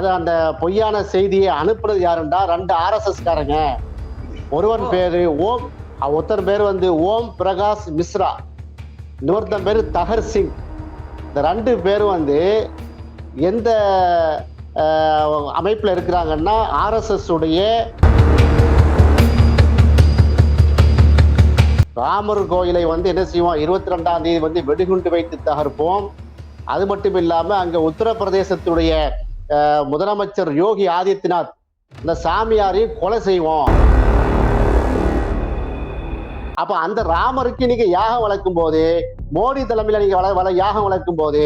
அது அந்த பொய்யான செய்தியை அனுப்புனது யாருண்டா? ரெண்டு ஆர்எஸ்எஸ் காரங்க ஒருவன் பேரு ஓம் ஒருத்தர் பேர் வந்து ஓம் பிரகாஷ் மிஸ்ரா. இன்னொருத்தன் பேரு தகர் சிங். இந்த ரெண்டு பேரும் வந்து எந்த அமைப்புல இருக்கிறாங்கன்னா ஆர்எஸ்எஸ் உடைய ராமர் கோயிலை வந்து என்ன செய்வோம்? இருபத்தி ரெண்டாம் தேதி வந்து வெடிகுண்டு வைத்து தகர்ப்போம். அது மட்டும் இல்லாம அங்க உத்தரப்பிரதேசத்துடைய முதலமைச்சர் யோகி ஆதித்யநாத் இந்த சாமியாரையும் கொலை செய்வோம். அப்ப அந்த ராமருக்கு நீங்க யாகம் வளர்க்கும் போது மோடி தலைமையில நீங்க வள வள யாகம் வளர்க்கும் போது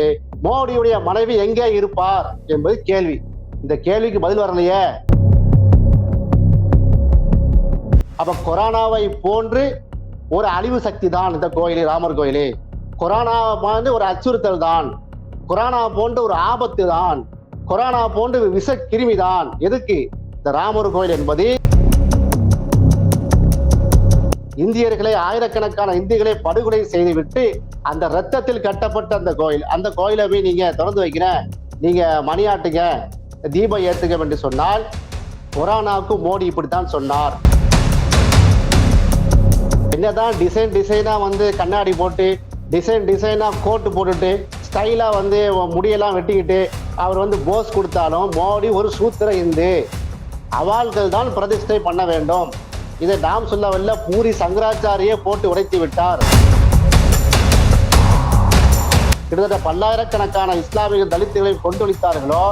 மோடியுடைய மனைவி எங்கே இருப்பார் என்பது கேள்வி. இந்த கேள்விக்கு பதில் வரலையே. அப்ப கொரோனாவை போன்று ஒரு அழிவு சக்தி தான் இந்த கோயில் ராமர் கோயிலு. கொரோனா வந்து ஒரு அச்சுறுத்தல் தான். கொரோனா போன்ற ஒரு ஆபத்து தான். கொரோனா போன்று விச விஷ எதுக்கு? இந்த ராமர் கோயில் என்பது இந்தியர்களை ஆயிரக்கணக்கான இந்தியர்களை படுகொலை செய்துவிட்டு அந்த ரத்தத்தில் கட்டப்பட்ட அந்த கோயில். அந்த கோயிலை போய் நீங்க திறந்து வைக்கிற நீங்க மணியாட்டுங்க தீபம் ஏத்துங்க என்று சொன்னால் கொரோனாவுக்கு மோடி இப்படித்தான் சொன்னார். என்னதான் டிசைன் டிசைனா வந்து கண்ணாடி போட்டு டிசைன் டிசைனா கோட்டு போட்டுட்டு ஸ்டைலாக வந்து முடியெல்லாம் வெட்டிக்கிட்டு அவர் வந்து போஸ் கொடுத்தாலும் மோடி ஒரு சூத்திர இந்து. அவாள்கள் தான் பிரதிஷ்டை பண்ண வேண்டும். இதை நாம் சொல்லவில்ல பூரி சங்கராச்சாரியே போட்டு உடைத்து விட்டார். கிட்டத்தட்ட பல்லாயிரக்கணக்கான இஸ்லாமிய தலித்துகளை கொண்டொழித்தார்களோ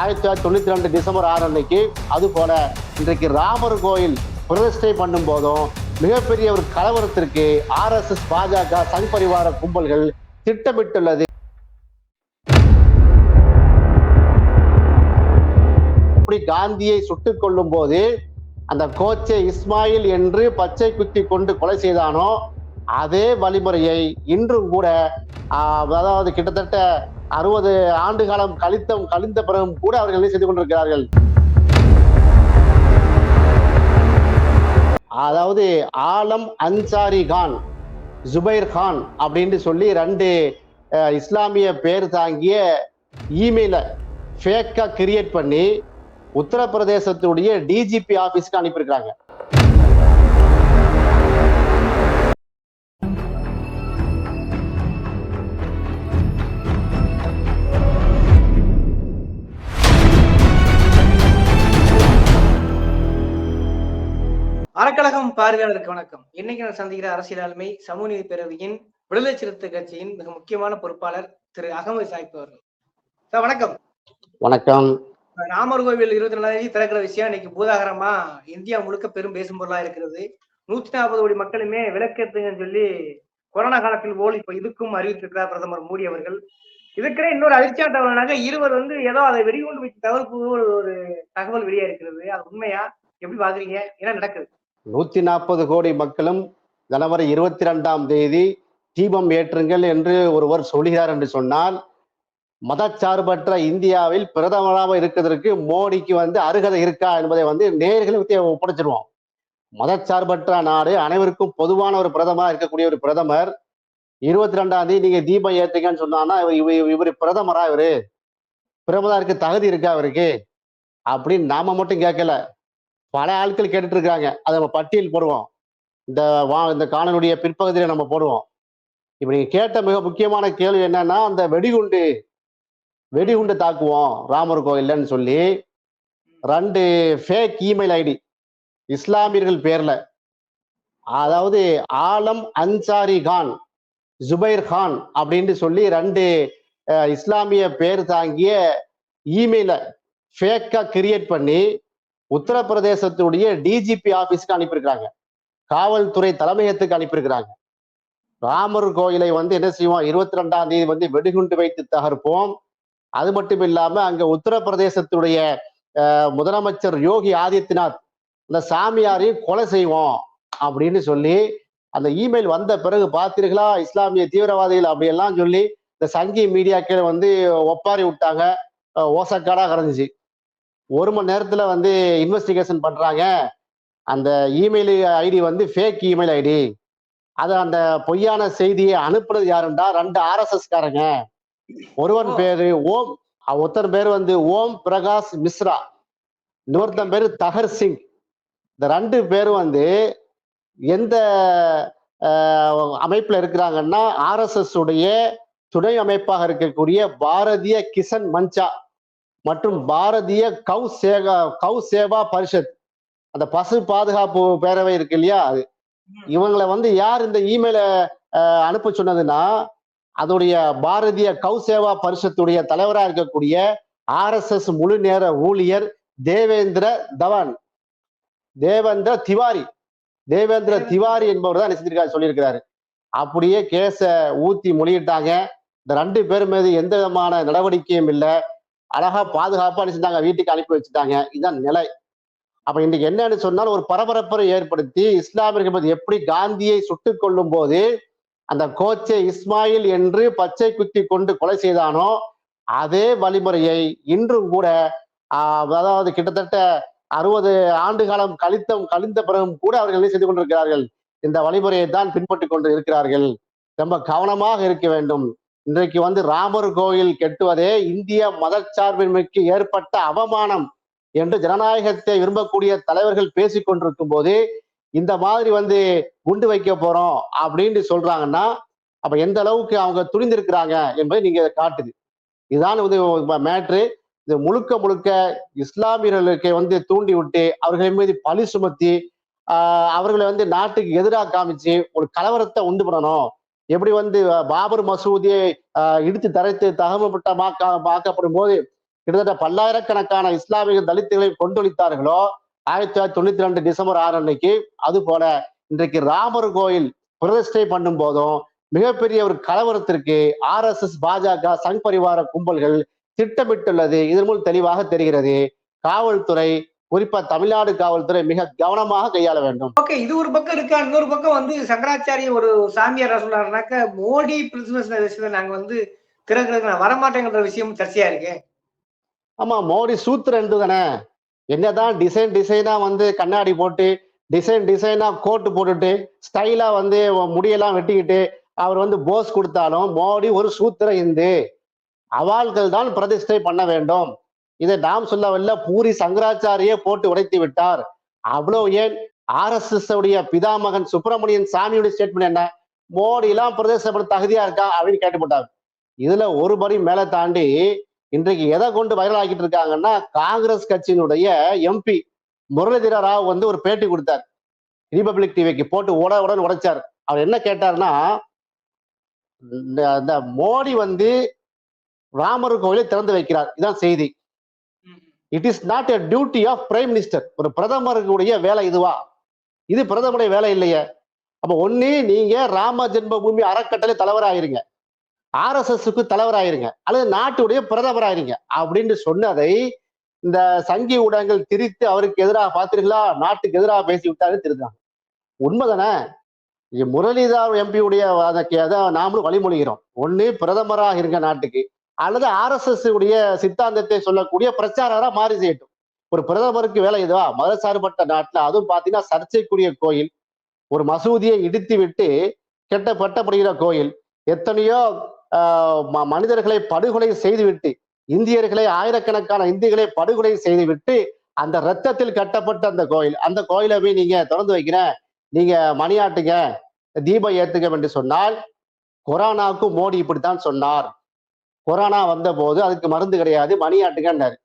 ஆயிரத்தி தொள்ளாயிரத்தி தொண்ணூற்றி ரெண்டு டிசம்பர் ஆறு அன்னைக்கு. அதுபோல இன்றைக்கு ராமர் கோயில் பிரதிஷ்டை பண்ணும் போதும் மிகப்பெரிய ஒரு கலவரத்திற்கு ஆர்எஸ்எஸ் பாஜக சங் பரிவார கும்பல்கள் திட்டமிட்டுள்ளது. காந்தியை சுட்டுக் கொள்ளும் போது அந்த கோச்சை இஸ்மாயில் என்று பச்சை குத்தி கொண்டு கொலை செய்தானோ அதே வழிமுறையை இன்றும் கூட அதாவது கிட்டத்தட்ட அறுபது ஆண்டு காலம் கழித்தம் கழிந்த பிறகும் கூட அவர்கள் என்ன செய்து கொண்டிருக்கிறார்கள்? அதாவது ஆலம் அன்சாரி கான் ஜுபைர் கான் அப்படின்னு சொல்லி ரெண்டு இஸ்லாமிய பேர் தாங்கிய இமெயிலை ஃபேக்காக கிரியேட் பண்ணி உத்தரப்பிரதேசத்துடைய டிஜிபி ஆபீஸ்க்கு அனுப்பியிருக்கிறாங்க. அறக்கழகம் பார்வையாளருக்கு வணக்கம். இன்னைக்கு நான் சந்திக்கிற அரசியல் ஆளுமை சமூக நீதி பேரவையின் விடுதலை சிறுத்தை கட்சியின் மிக முக்கியமான பொறுப்பாளர் திரு அகமது சாஹிப் அவர்கள். சார் வணக்கம். வணக்கம். ராமர் கோவில் இருபத்தி நாலாம் தேதி திறக்கிற விஷயம் இன்னைக்கு பூதாகரமா இந்தியா முழுக்க பெரும் பேசும் பொருளா இருக்கிறது. நூத்தி நாற்பது கோடி மக்களுமே விளக்கேத்துங்கன்னு சொல்லி கொரோனா காலத்தில் போல் இப்ப இதுக்கும் அறிவித்திருக்கிறார் பிரதமர் மோடி அவர்கள். இதுக்கே இன்னொரு அதிர்ச்சியான தகவலாக இருவர் வந்து ஏதோ அதை வெடிகுண்டு வச்சு தவிர்ப்பு ஒரு ஒரு தகவல் வெளியே இருக்கிறது. அது உண்மையா? எப்படி பாக்குறீங்க என்ன நடக்குது? நூத்தி நாற்பது கோடி மக்களும் ஜனவரி இருபத்தி ரெண்டாம் தேதி தீபம் ஏற்றுங்கள் என்று ஒருவர் சொல்கிறார் என்று சொன்னால் மதச்சார்பற்ற இந்தியாவில் பிரதமராக இருக்கிறதுக்கு மோடிக்கு வந்து அருகதை இருக்கா என்பதை வந்து நேர்களை ஒப்படைச்சிருவோம். மதச்சார்பற்ற நாடு அனைவருக்கும் பொதுவான ஒரு பிரதமராக இருக்கக்கூடிய ஒரு பிரதமர். இருபத்தி ரெண்டாம் தேதி நீங்க தீபம் ஏத்துங்கன்னு சொன்னான்னா இவர் இவர் இவர் பிரதமரா இவரு? பிரதமராருக்கு தகுதி இருக்கா அவருக்கு? அப்படின்னு நாம மட்டும் கேட்கல. பல ஆட்கள் கேட்டுட்டு இருக்காங்க அதை நம்ம பட்டியல் போடுவோம். இந்த வா இந்த காணொலியுடைய பிற்பகுதியில நம்ம போடுவோம். இப்ப நீங்க கேட்ட மிக முக்கியமான கேள்வி என்னன்னா அந்த வெடிகுண்டு வெடிகுண்டு தாக்குவோம் ராமர் கோயில்லன்னு சொல்லி ரெண்டு ஃபேக் இமெயில் ஐடி இஸ்லாமியர்கள் பேர்ல. அதாவது ஆலம் அன்சாரி கான் ஜுபைர் கான் அப்படின்னு சொல்லி ரெண்டு இஸ்லாமிய பேர் தாங்கிய இமெயிலை ஃபேக்கா கிரியேட் பண்ணி உத்தரப்பிரதேசத்துடைய டிஜிபி ஆபீஸ்க்கு அனுப்பியிருக்கிறாங்க. காவல்துறை தலைமையகத்துக்கு அனுப்பியிருக்கிறாங்க. ராமர் கோயிலை வந்து என்ன செய்வோம்? இருபத்தி ரெண்டாம் தேதி வந்து வெடிகுண்டு வைத்து தகர்ப்போம். அது மட்டும் இல்லாம அங்க உத்தரப்பிரதேசத்துடைய முதலமைச்சர் யோகி ஆதித்யநாத் இந்த சாமியாரையும் கொலை செய்வோம் அப்படின்னு சொல்லி அந்த இமெயில் வந்த பிறகு பார்த்தீர்களா? இஸ்லாமிய தீவிரவாதிகள் அப்படியெல்லாம் சொல்லி இந்த சங்கி மீடியாக்கள் வந்து ஒப்பாரி விட்டாங்க. ஓசக்காடாக கரைஞ்சிச்சு. ஒரு மணி நேரத்தில் வந்து இன்வெஸ்டிகேஷன் பண்ணுறாங்க அந்த இமெயில் ஐடி வந்து ஃபேக் இமெயில் ஐடி. அது அந்த பொய்யான செய்தியை அனுப்புனது யாருண்டா? ரெண்டு ஆர்எஸ்எஸ்காரங்க ஒருவன். பேரு ஓம் ஒருத்தர் பேர் வந்து ஓம் பிரகாஷ் மிஸ்ரா. இன்னொருத்தன் பேரு தகர் சிங். இந்த ரெண்டு பேரும் வந்து எந்த அமைப்புல இருக்கிறாங்கன்னா ஆர்எஸ்எஸ் உடைய துணை அமைப்பாக இருக்கக்கூடிய பாரதிய கிசன் மஞ்சா மற்றும் பாரதிய கௌ சேகா கௌ சேவா பரிஷத். அந்த பசு பாதுகாப்பு பேரவை இருக்கு இல்லையா அது. இவங்களை வந்து யார் இந்த இமெயில அனுப்ப சொன்னதுன்னா அதோடைய பாரதிய கௌசேவா பரிஷத்துடைய தலைவரா இருக்கக்கூடிய ஆர்எஸ்எஸ் முழு நேர ஊழியர் தேவேந்திர தவான். தேவேந்திர திவாரி. தேவேந்திர திவாரி என்பவர் தான் நினைச்சிருக்காரு சொல்லியிருக்கிறாரு. அப்படியே கேச ஊத்தி மொழியிட்டாங்க. இந்த ரெண்டு பேர் மீது எந்த விதமான நடவடிக்கையும் இல்லை. அழகா பாதுகாப்பா நினைச்சிருந்தாங்க வீட்டுக்கு அனுப்பி வச்சுட்டாங்க. இதுதான் நிலை. அப்ப இன்னைக்கு என்னன்னு சொன்னால் ஒரு பரபரப்பை ஏற்படுத்தி இஸ்லாமியர்கள் எப்படி காந்தியை சுட்டுக் கொள்ளும் போது அந்த கோச்சை இஸ்மாயில் என்று பச்சை குத்தி கொண்டு கொலை செய்தானோ அதே வழிமுறையை இன்றும் கூட அதாவது கிட்டத்தட்ட அறுபது ஆண்டு காலம் கழித்தம் கழிந்த பிறகும் கூட அவர்கள் என்ன செய்து கொண்டிருக்கிறார்கள்? இந்த வழிமுறையை தான் பின்பற்றி கொண்டு இருக்கிறார்கள். ரொம்ப கவனமாக இருக்க வேண்டும். இன்றைக்கு வந்து ராமர் கோயில் கெட்டுவதே இந்திய மதச்சார்பின்மைக்கு ஏற்பட்ட அவமானம் என்று ஜனநாயகத்தை விரும்பக்கூடிய தலைவர்கள் பேசிக் கொண்டிருக்கும் போது இந்த மாதிரி வந்து குண்டு வைக்க போறோம் அப்படின்னு சொல்றாங்கன்னா அப்ப எந்த அளவுக்கு அவங்க துணிந்திருக்கிறாங்க என்பதை நீங்க இதை காட்டுது. இதுதான் வந்து மேட்ரு. இது முழுக்க முழுக்க இஸ்லாமியர்களுக்கு வந்து தூண்டி விட்டு அவர்களின் மீது பழி சுமத்தி ஆஹ் அவர்களை வந்து நாட்டுக்கு எதிராக காமிச்சு ஒரு கலவரத்தை உண்டு பண்ணணும். எப்படி வந்து பாபர் மசூதியை ஆஹ், இடித்து தரைத்து தகவல்பட்ட மாக்கப்படும் போது கிட்டத்தட்ட பல்லாயிரக்கணக்கான இஸ்லாமிய தலித்துகளை கொண்டொழித்தார்களோ ஆயிரத்தி தொள்ளாயிரத்தி தொண்ணூத்தி ரெண்டு டிசம்பர் ஆறு அன்னைக்கு அது போல இன்றைக்கு ராமர் கோயில் பிரதிஷ்டை பண்ணும் போதும் மிகப்பெரிய ஒரு கலவரத்திற்கு ஆர் எஸ் எஸ் பாஜக சங் பரிவார கும்பல்கள் திட்டமிட்டுள்ளது. இதன் மூலம் தெளிவாக தெரிகிறது காவல்துறை குறிப்பா தமிழ்நாடு காவல்துறை மிக கவனமாக கையாள வேண்டும். ஓகே இது ஒரு பக்கம் இருக்கா? இன்னொரு பக்கம் வந்து சங்கராச்சாரிய ஒரு சாமியார் என்ன சொல்றாருனாக்க மோடி பிரின்சிபல்ஸ் விஷயத்தை நாங்க வந்து திறக்கிறதுக்கு நான் வரமாட்டேங்கிற விஷயம் சர்ச்சையா இருக்கு? ஆமா மோடி சூத்திரன் தானே? என்னதான் டிசைன் டிசைனா வந்து கண்ணாடி போட்டு டிசைன் டிசைனா கோட்டு போட்டுட்டு ஸ்டைலா வந்து முடியெல்லாம் வெட்டிக்கிட்டு அவர் வந்து போஸ் கொடுத்தாலும் மோடி ஒரு சூத்திர இந்து. அவாள்கள் தான் பிரதிஷ்டை பண்ண வேண்டும். இதை நாம் சொல்லவில்லை பூரி சங்கராச்சாரியே போட்டு உடைத்து விட்டார். அவ்வளோ ஏன்? ஆர்எஸ்எஸ் உடைய பிதாமகன் சுப்பிரமணியன் சாமியுடைய ஸ்டேட்மெண்ட் என்ன? மோடி எல்லாம் பிரதேசப்பட தகுதியா இருக்கா? அப்படின்னு கேட்டு போட்டார். இதுல ஒரு படி மேல தாண்டி இன்றைக்கு எதை கொண்டு வைரல் ஆகிட்டு இருக்காங்கன்னா காங்கிரஸ் கட்சியினுடைய எம்பி முரளிதர ராவ் வந்து ஒரு பேட்டி கொடுத்தார். ரிபப்ளிக் டிவிக்கு போட்டு உட உடனே உடைச்சார். அவர் என்ன கேட்டாருன்னா இந்த மோடி வந்து ராமர் கோவிலை திறந்து வைக்கிறார். இதான் செய்தி. It is not a duty of prime minister ஒரு பிரதமருடைய வேலை இதுவா? இது பிரதமருடைய வேலை இல்லையே. அப்ப ஒண்ணு நீங்க ராம ஜென்மபூமி அறக்கட்டளை தலைவராயிருங்க. ஆர்எஸ்எஸ்க்கு தலைவராயிருங்க. அல்லது நாட்டுடைய பிரதமராயிருங்க. அப்படின்னு சொன்னதை இந்த சங்கி ஊடகங்கள் திரித்து அவருக்கு எதிராக பார்த்தீர்களா நாட்டுக்கு எதிராக பேசி விட்டாரு திருந்தாங்க உண்மைதானே முரளிதர் எம்பியுடைய அதை நாமளும் வழிமொழிகிறோம். ஒண்ணு பிரதமராக இருங்க நாட்டுக்கு. அல்லது ஆர்எஸ்எஸ் உடைய சித்தாந்தத்தை சொல்லக்கூடிய பிரச்சாரராக மாறி செய்யட்டும். ஒரு பிரதமருக்கு வேலை இதுவா மதசார்பட்ட நாட்டுல அதுவும் பாத்தீங்கன்னா சர்ச்சைக்குரிய கோயில். ஒரு மசூதியை இடித்து விட்டு கெட்ட பட்டப்படுகிற கோயில். எத்தனையோ மனிதர்களை படுகொலை செய்துவிட்டு இந்தியர்களை ஆயிரக்கணக்கான இந்தியர்களை படுகொலை செய்துவிட்டு அந்த ரத்தத்தில் கட்டப்பட்ட அந்த கோயில் அந்த கோயிலை போய் நீங்க திறந்து வைக்கிறேன் நீங்க மணியாட்டுங்க தீபம் ஏத்துக்க என்று சொன்னால் கொரோனாவுக்கு மோடி இப்படித்தான் சொன்னார். கொரோனா வந்த போது அதுக்கு மருந்து கிடையாது மணியாட்டுங்கன்னாரு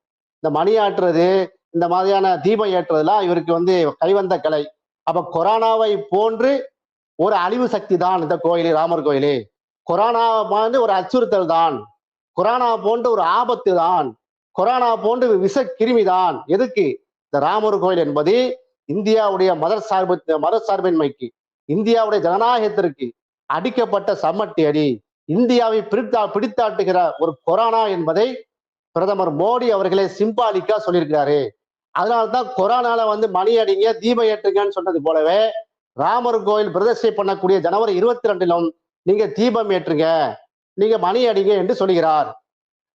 இந்த மணியாட்டுறது இந்த மாதிரியான தீபம் ஏற்றுறதுலாம் இவருக்கு வந்து கைவந்த கலை. அப்ப கொரோனாவை போன்று ஒரு அழிவு சக்தி தான் இந்த கோயில் ராமர் கோயிலு. கொரோனா வந்து ஒரு அச்சுறுத்தல் தான் கொரோனா போன்ற ஒரு ஆபத்து தான் கொரோனா போன்ற விச விஷ கிருமி தான் எதுக்கு? இந்த ராமர் கோயில் என்பது இந்தியாவுடைய மத சார்பு மத சார்பின்மைக்கு இந்தியாவுடைய ஜனநாயகத்திற்கு அடிக்கப்பட்ட சம்மட்டி அடி. இந்தியாவை பிடித்தா பிடித்தாட்டுகிற ஒரு கொரோனா என்பதை பிரதமர் மோடி அவர்களே சிம்பாலிக்கா சொல்லியிருக்கிறாரு. அதனால்தான் கொரோனால வந்து மணி அடிங்க தீபம் ஏற்றுங்கன்னு சொன்னது போலவே ராமர் கோயில் பிரதர்ஷை பண்ணக்கூடிய ஜனவரி இருபத்தி ரெண்டிலும் நீங்க தீபம் ஏற்றுங்க. நீங்க மணி அடிங்க என்று சொல்கிறார்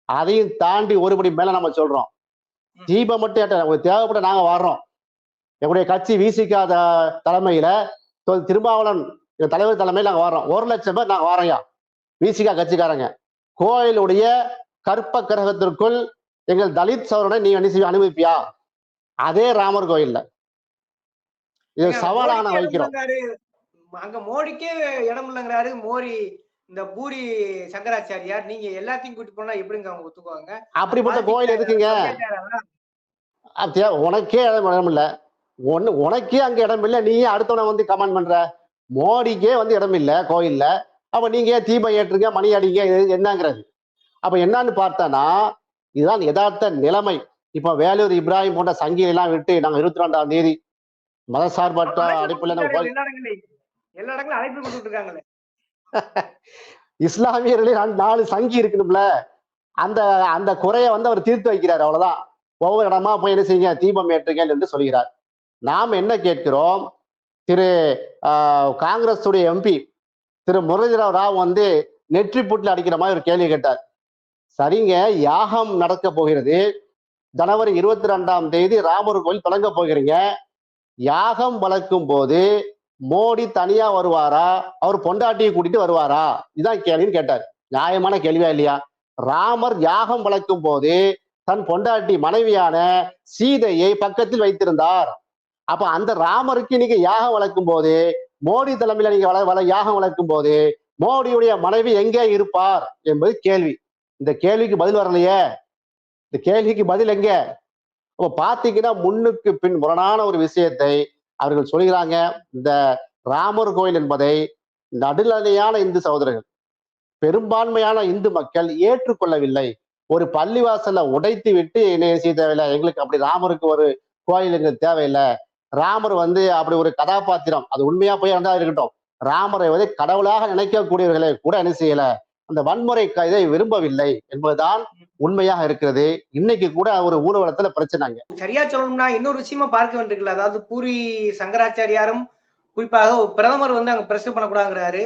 அதையும் தாண்டி ஒருபடி மேல நம்ம சொல்றோம். தீபம் மட்டும் ஏற்ற உங்களுக்கு தேவைப்பட்ட நாங்க வர்றோம் எங்களுடைய கட்சி விசிகாத தலைமையில திருமாவளவன் தலைவர் தலைமையில் நாங்க வர்றோம் ஒரு லட்சம் பேர் நாங்க வரோம்யா விசிகா கட்சிக்காரங்க. கோயிலுடைய கற்ப கிரகத்திற்குள் எங்கள் தலித் சவரனை நீ என்ன செய்ய அனுமதிப்பியா அதே ராமர் கோயில்ல. இது சவாலான வைக்கிறோம். அங்க மோடிக்கே இடம் இல்லைங்கிறாரு. மோடி இந்த பூரி சங்கராச்சாரியார் நீங்க எல்லாத்தையும் கூட்டி போனா எப்படிங்க அவங்க ஒத்துக்குவாங்க? அப்படிப்பட்ட கோயில் எதுக்குங்க? உனக்கே இடம் இல்ல. ஒண்ணு உனக்கே அங்க இடம் இல்ல. நீ அடுத்தவனை வந்து கமெண்ட் பண்ற. மோடிக்கே வந்து இடம் இல்ல கோயில்ல. அப்ப நீங்க ஏன் தீபம் ஏற்றுங்க மணி அடிங்க? என்னங்கிறது. அப்ப என்னன்னு பார்த்தனா இதுதான் யதார்த்த நிலைமை. இப்ப வேலூர் இப்ராஹிம் போன்ற சங்கிகள் எல்லாம் விட்டு நாங்க இருபத்தி ரெண்டாம் தேதி மதசார்பற்ற கோயில் எல்லா இடங்களும் அழைப்பு கொடுத்துட்டு இருக்காங்களே இஸ்லாமியர்களே நாலு- நாலு சங்கி இருக்கணும்ல அந்த அந்த குறைய வந்து அவர் தீர்த்து வைக்கிறார் அவ்வளவுதான். ஒவ்வொரு இடமா போய் என்ன செய்யுங்க? தீபம் ஏற்றுங்க என்று சொல்கிறார். நாம் என்ன கேட்கிறோம்? திரு ஆஹ், காங்கிரஸுடைய எம்பி திரு முரளிதரவ் ராவ் வந்து நெற்றி புட்டில் அடிக்கிற மாதிரி ஒரு கேள்வி கேட்டார். சரிங்க யாகம் நடக்க போகிறது. ஜனவரி இருபத்தி ரெண்டாம் தேதி ராமர் கோயில் தொடங்க போகிறீங்க. யாகம் வளர்க்கும் போது மோடி தனியா வருவாரா? அவர் பொண்டாட்டியை கூட்டிட்டு வருவாரா? இதான் கேள்வின்னு கேட்டார். நியாயமான கேள்வியா இல்லையா? ராமர் யாகம் வளர்க்கும் போது தன் பொண்டாட்டி மனைவியான சீதையை பக்கத்தில் வைத்திருந்தார். அப்ப அந்த ராமருக்கு நீங்க யாகம் வளர்க்கும் போது மோடி தலைமையில நீங்க வள வள யாகம் வளர்க்கும் போது மோடியுடைய மனைவி எங்கே இருப்பார் என்பது கேள்வி. இந்த கேள்விக்கு பதில் வரலையே? இந்த கேள்விக்கு பதில் எங்க? அப்ப பாத்தீங்கன்னா முன்னுக்கு பின் முரணான ஒரு விஷயத்தை அவர்கள் சொல்கிறாங்க இந்த ராமர் கோயில் என்பதை நடுநிலையான இந்து சகோதரர்கள் பெரும்பான்மையான இந்து மக்கள் ஏற்றுக்கொள்ளவில்லை. ஒரு பள்ளிவாசலை உடைத்து விட்டு என்ன செய்ய தேவையில்லை? எங்களுக்கு அப்படி ராமருக்கு ஒரு கோயில் எங்களுக்கு தேவையில்லை. ராமர் வந்து அப்படி ஒரு கதாபாத்திரம். அது உண்மையா போய் இருந்தா இருக்கட்டும். ராமரை வந்து கடவுளாக நினைக்கக்கூடியவர்களை கூட என்ன செய்யலை? அந்த வன்முறை க- இதை விரும்பவில்லை என்பதுதான் உண்மையாக இருக்கிறது. இன்னைக்கு கூட ஒரு ஊர்வலத்துல பிரச்சனைங்க சரியா சொல்லணும்னா இன்னொரு விஷயமா பார்க்க வேண்டியிருக்கல அதாவது பூரி சங்கராச்சாரியாரும் குறிப்பாக பிரதமர் வந்து அங்க பிரஸ் பண்ணக்கூடாதுங்கிறாரு.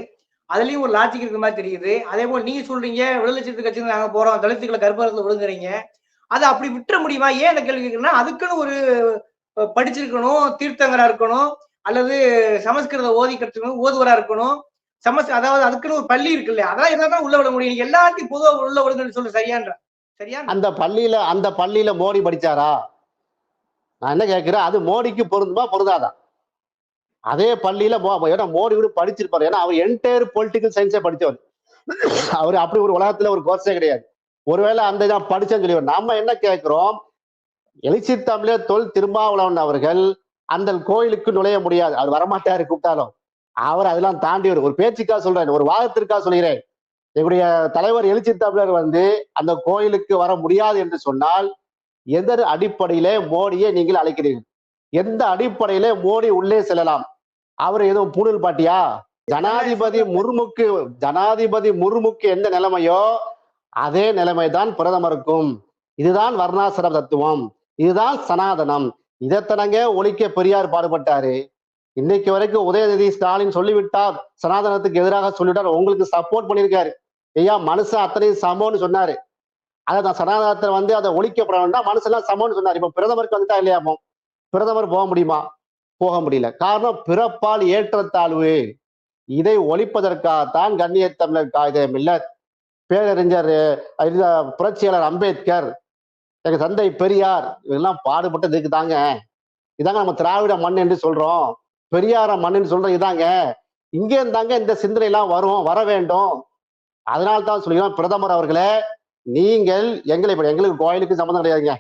அதுலயும் ஒரு லாஜிக் இருக்கிற மாதிரி தெரியுது. அதே போல் நீங்க சொல்றீங்க விடுதலை சிறுத்தை கட்சி நாங்க போறோம் தலித்துக்களை கருப்பகத்துல விழுங்குறீங்க அதை அப்படி விட்டுற முடியுமா? ஏன் அந்த கேள்வி அதுக்குன்னு ஒரு படிச்சிருக்கணும் தீர்த்தங்கரா இருக்கணும் அல்லது சமஸ்கிருத ஓதி கற்றுக்கணும் ஓதுவரா இருக்கணும். சமஸ் அதாவது அதுக்குன்னு ஒரு பள்ளி இருக்கு இல்லையா அதெல்லாம் இருந்தா உள்ள விட முடியும். எல்லாத்தையும் பொதுவாக உள்ள விடுங்கன்னு சொல்லு சரியான்ற. சரியா? அந்த பள்ளியில அந்த பள்ளியில மோடி படிச்சாரா? நான் என்ன கேட்கிறேன்? அது மோடிக்கு பொருந்துமா பொருந்தாதா? அதே பள்ளியில ஏன்னா மோடி கூட படிச்சிருப்பாரு. ஏன்னா அவர் என்டையர் பொலிட்டிக்கல் சயின்ஸே படித்தவர். அவர் அப்படி ஒரு உலகத்துல ஒரு கோர்ஸே கிடையாது. ஒருவேளை அந்த இதான் படிச்சேன்னு சொல்லி நம்ம என்ன கேட்கிறோம்? எழுச்சி தமிழர் தொல் திருமாவளவன் அவர்கள் அந்த கோயிலுக்கு நுழைய முடியாது. அவர் வரமாட்டாரு கூப்பிட்டாலும். அவர் அதெல்லாம் தாண்டி ஒரு ஒரு பேச்சுக்காக சொல்றேன். ஒரு வாதத்திற்காக சொல்கிறேன். எங்களுடைய தலைவர் எழுச்சி தமிழர் வந்து அந்த கோயிலுக்கு வர முடியாது என்று சொன்னால் எந்த அடிப்படையில மோடியை நீங்கள் அழைக்கிறீர்கள்? எந்த அடிப்படையில மோடி உள்ளே செல்லலாம்? அவர் எதுவும் பூணூல் பாட்டியா? ஜனாதிபதி முர்முக்கு ஜனாதிபதி முர்முக்கு எந்த நிலைமையோ அதே நிலைமைதான் பிரதமருக்கும். இதுதான் வர்ணாசிர தத்துவம். இதுதான் சனாதனம். இதத்தனங்க ஒழிக்க பெரியார் பாடுபட்டாரு. இன்னைக்கு வரைக்கும் உதயநிதி ஸ்டாலின் சொல்லிவிட்டார் சனாதனத்துக்கு எதிராக சொல்லிவிட்டார் உங்களுக்கு சப்போர்ட் பண்ணியிருக்காரு. ஐயா மனுஷன் அத்தனை சமம்னு சொன்னாரு. அதை நான் சனாதனத்தை வந்து அதை ஒழிக்கப்பட வேண்டாம் மனுஷெல்லாம் சமம்னு சொன்னார். இப்ப பிரதமருக்கு வந்துட்டா இல்லையாமோ பிரதமர் போக முடியுமா? போக முடியல. காரணம் பிறப்பால் ஏற்றத்தாழ்வு. இதை ஒழிப்பதற்காகத்தான் கண்ணிய தமிழர் காகிதம் இல்ல. பேரறிஞர் புரட்சியாளர் அம்பேத்கர் எங்க தந்தை பெரியார் இதெல்லாம் பாடுபட்டதுக்கு தாங்க. இதாங்க நம்ம திராவிட மண் என்று சொல்றோம். பெரியார மண்ணுன்னு சொல்றது இதாங்க. இங்கே இருந்தாங்க இந்த சிந்தனை எல்லாம் வரும் வர வேண்டும். அதனால்தான் தான் பிரதமர் அவர்களே நீங்கள் எங்களை இப்ப எங்களுக்கு கோயிலுக்கு சம்மந்தம் கிடையாதுங்க.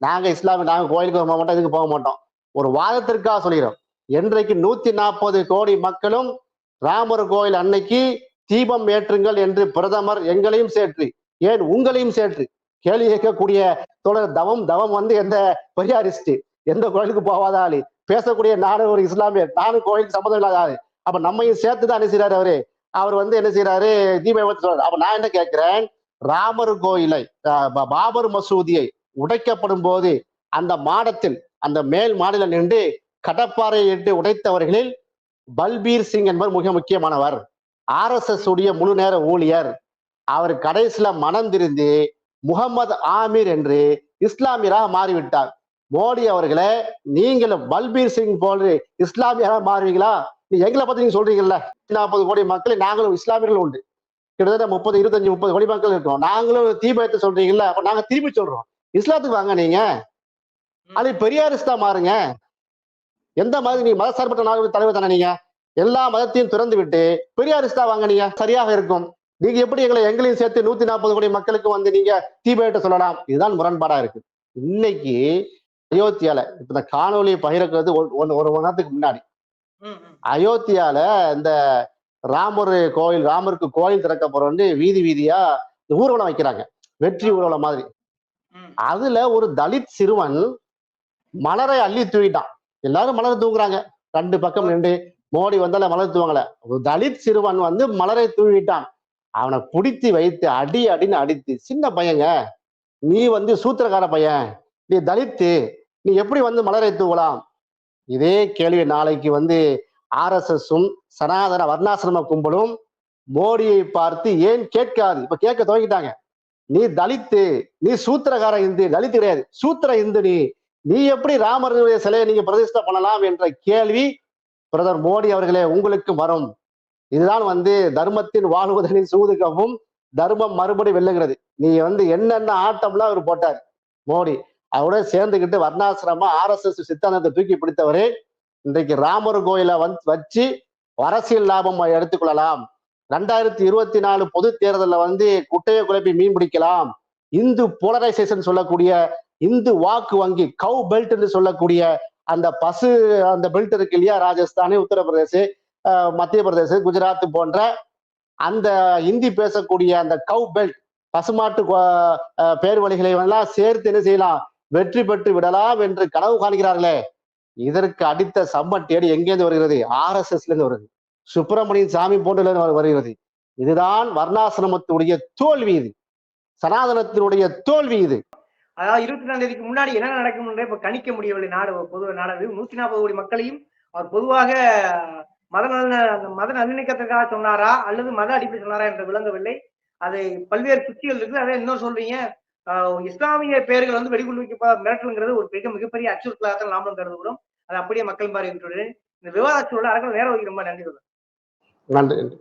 நாங்க இஸ்லாமிய நாங்க கோயிலுக்கு போக மாட்டோம் இதுக்கு போக மாட்டோம். ஒரு வாதத்திற்காக சொல்கிறோம் என்றைக்கு நூத்தி நாற்பது கோடி மக்களும் ராமர் கோயில் அன்னைக்கு தீபம் ஏற்றுங்கள் என்று பிரதமர் எங்களையும் சேர்த்து ஏன் உங்களையும் சேர்த்து கேள்வி கேட்கக்கூடிய தொடர் தவம் தவம் வந்து எந்த பெரியாரிஸ்ட் எந்த கோயிலுக்கு போகாத ஆளு. பேசக்கூடிய நானும் ஒரு இஸ்லாமியர். நானும் கோயிலுக்கு சம்மந்தம் இல்லாத ஆளு. அப்ப நம்மையும் சேர்த்து தான் என்ன செய்யறாரு அவரு? அவர் வந்து என்ன செய்யறாரு தீபாவளி சொல்றாரு. அப்ப நான் என்ன கேட்கிறேன்? ராமர் கோயிலை பாபர் மசூதியை உடைக்கப்படும் போது அந்த மாடத்தில் அந்த மேல் மாடில நின்று கடப்பாறையை இட்டு உடைத்தவர்களில் பல்பீர் சிங் என்பவர் மிக முக்கியமானவர். ஆர்எஸ்எஸ் உடைய முழு நேர ஊழியர். அவர் கடைசியில மனம் திருந்து முகமது ஆமீர் என்று இஸ்லாமியராக மாறிவிட்டார். மோடி அவர்களே நீங்களும் பல்பீர் சிங் போன்று இஸ்லாமியராக மாறுவீங்களா? நீ எங்களை பத்தி நீங்க சொல்றீங்கல்ல. நாற்பது கோடி மக்களை நாங்களும் இஸ்லாமியர்கள் உண்டு. கிட்டத்தட்ட முப்பது இருபத்தஞ்சு முப்பது கோடி மக்கள் இருக்கோம். நாங்களும் தீபத்தை சொல்றீங்கல்ல அப்ப நாங்க திருப்பி சொல்றோம். இஸ்லாத்துக்கு வாங்க நீங்க. அது பெரியாரிஸ்டா மாறுங்க. எந்த மாதிரி நீங்க மதசார்பற்ற நாடு தலைவர் தானே நீங்க? எல்லா மதத்தையும் திறந்து விட்டு பெரியாரிஸ்டா வாங்க நீங்க. சரியாக இருக்கும். நீங்க எப்படி எங்களை எங்களையும் சேர்த்து நூத்தி நாற்பது கோடி மக்களுக்கு வந்து நீங்க தீபத்தை சொல்லலாம்? இதுதான் முரண்பாடா இருக்கு. இன்னைக்கு அயோத்தியால இப்ப இந்த காணொலியை பகிர்க்கிறது ஒன்- ஒன்- ஒரு மணி நேரத்துக்கு முன்னாடி. அயோத்தியால இந்த ராமர் கோயில் ராமருக்கு கோயில் திறக்க போறோம்னு வீதி வீதியா ஊர்வலம் வைக்கிறாங்க. வெற்றி ஊர்வலம் மாதிரி. அதுல ஒரு தலித் சிறுவன் மலரை அள்ளி தூவிட்டான். எல்லாரும் மலர் தூங்குறாங்க ரெண்டு பக்கம் நின்று மோடி வந்தால மலர் தூவங்கள ஒரு தலித் சிறுவன் வந்து மலரை தூவிட்டான். அவனை பிடித்து வைத்து அடி அடின்னு அடித்து சின்ன பையங்க நீ வந்து சூத்திரக்கார பையன் நீ தலித்து நீ எப்படி வந்து மலரை தூவலாம் இதே கேள்வி நாளைக்கு வந்து ஆர்எஸ்எஸும் சனாதன வர்ணாசிரம கும்பலும் மோடியை பார்த்து ஏன் கேட்காது? இப்ப கேட்க துவங்கிட்டாங்க. நீ தலித்து நீ சூத்திரகார இந்து தலித்து கிடையாது. சூத்திர இந்து நீ. நீ எப்படி ராமருடைய சிலையை நீங்க பிரதிஷ்டை பண்ணலாம் என்ற கேள்வி பிரதமர் மோடி அவர்களே உங்களுக்கு வரும். இதுதான் வந்து தர்மத்தின் வாழ்வதனின் சூதுகவும் தர்மம் மறுபடி வெல்லுகிறது. நீ வந்து என்னென்ன ஆட்டம்லாம் அவர் போட்டார்? மோடி அதோட சேர்ந்துக்கிட்டு வர்ணாசிரம ஆர்எஸ்எஸ் சித்தாந்தத்தை தூக்கி பிடித்தவரே இன்றைக்கு ராமர் கோயிலை வந்து வச்சு அரசியல் லாபம் எடுத்துக்கொள்ளலாம். ரெண்டாயிரத்தி இருபத்தி நாலு பொது தேர்தலில் வந்து குட்டையை குழப்பி மீன் பிடிக்கலாம். இந்து போலரைசேஷன் சொல்லக்கூடிய இந்து வாக்கு வங்கி கவு பெல்ட் என்று சொல்லக்கூடிய அந்த பசு அந்த பெல்ட் இருக்கு இல்லையா ராஜஸ்தானி உத்தரப்பிரதேச மத்திய பிரதேச குஜராத் போன்ற அந்த இந்தி பேசக்கூடிய அந்த கவு பெல்ட் பசுமாட்டு பேர் வழிகளை எல்லாம் சேர்த்து என்ன செய்யலாம்? வெற்றி பெற்று விடலாம் என்று கனவு காணுகிறார்களே. இதற்கு அடித்த சம்மட்டேடு எங்கேருந்து வருகிறது? ஆர்எஸ்எஸ்ல இருந்து வருது. சுப்பிரமணியன் சாமி போன்றுல வருகிறது. இதுதான் வர்ணாசிரமத்தினுடைய தோல்வி இது. சனாதனத்தினுடைய தோல்வி இது. அதாவது இருபத்தி ரெண்டாம் தேதிக்கு முன்னாடி என்ன நடக்கும் என்றே இப்ப கணிக்க முடியவில்லை. நாடு பொது நாடு நூத்தி நாற்பது கோடி மக்களையும் அவர் பொதுவாக மத நல்ல மத நல்லிணக்கத்திற்காக சொன்னாரா? அல்லது மத அடிப்படை சொன்னாரா என்று விளங்கவில்லை. அது பல்வேறு சுத்திகள் இருக்கு அதை இன்னும் சொல்றீங்க. இஸ்லாமிய பெயர்கள் வந்து வெடிகுண்டு மிரட்டலுங்கிறது ஒரு மிக மிகப்பெரிய அச்சுறுத்தலாக நாமளும் கருதுகிறோம். அது அப்படியே மக்கள் பார்வை இந்த விவாத சூழல் அரங்கம் நேரம் ரொம்ப நன்றி நன்றி.